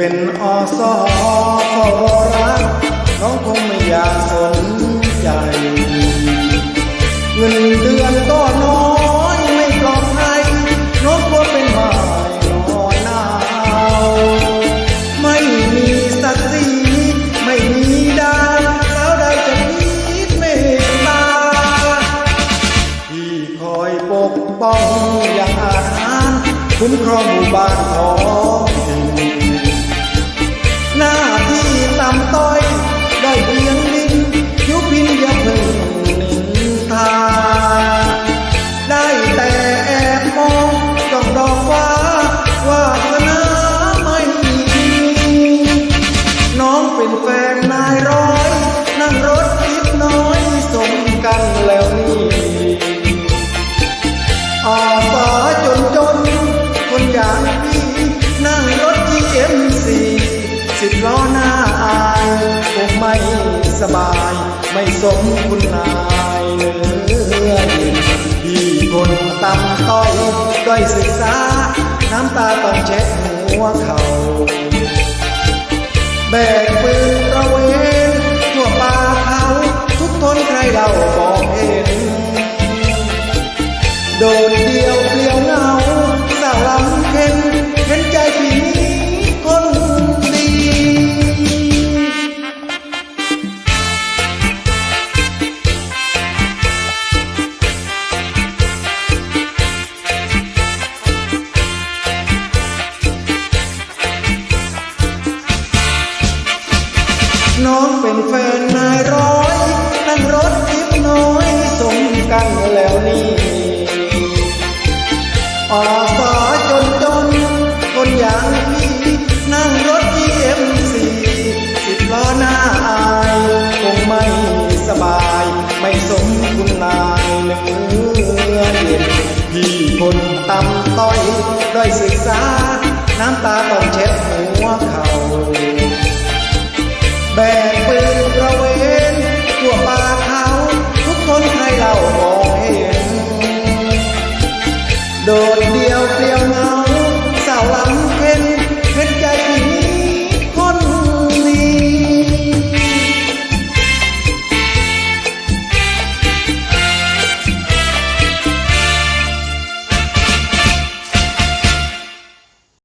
เป็นอสอขอรักน้องคงไม่อยากสนใจ เงินเดือนก็น้อยไม่ปลอดภัยน้องกลัวเป็นหมายนอนหนาวไม่มีศักดิ์ศรีไม่มีดาวสาวใดจะคิดเมตตาที่คอยปกป้องอย่างอาถรรคุ้มครองหมู่บ้านของ ฟนนายร้อย นั่งรถทิพน้อยสมกันแล้วนี่อาสาจนจน คนอย่างพี่นั่งรถ GMC สิบล้อหน้าอายคงไม่สบาย ไม่สมคุณนายเนื้อดินพี่คนต่ำต้อยด้อยศึกษา น้ำตาต้องเช็ดหัวเขาแบกปืนาบอกเห็น โดดเดียวเปลี่ยวเหงาสาวลำเพ็ญเห็นใจพี่นี้คนดีน้องเป็นแฟนนายร้อง กันแล้วนี่อาสาจนจนคนอย่างพี่นั่งรถ GMC สิบล้อหน้าอายคงไม่สบาย ไม่สมคุณนายเนื้อเย็นพี่คนตำต้อยด้อยศึกษา น้ำตาต้องเช็ดหัวเขา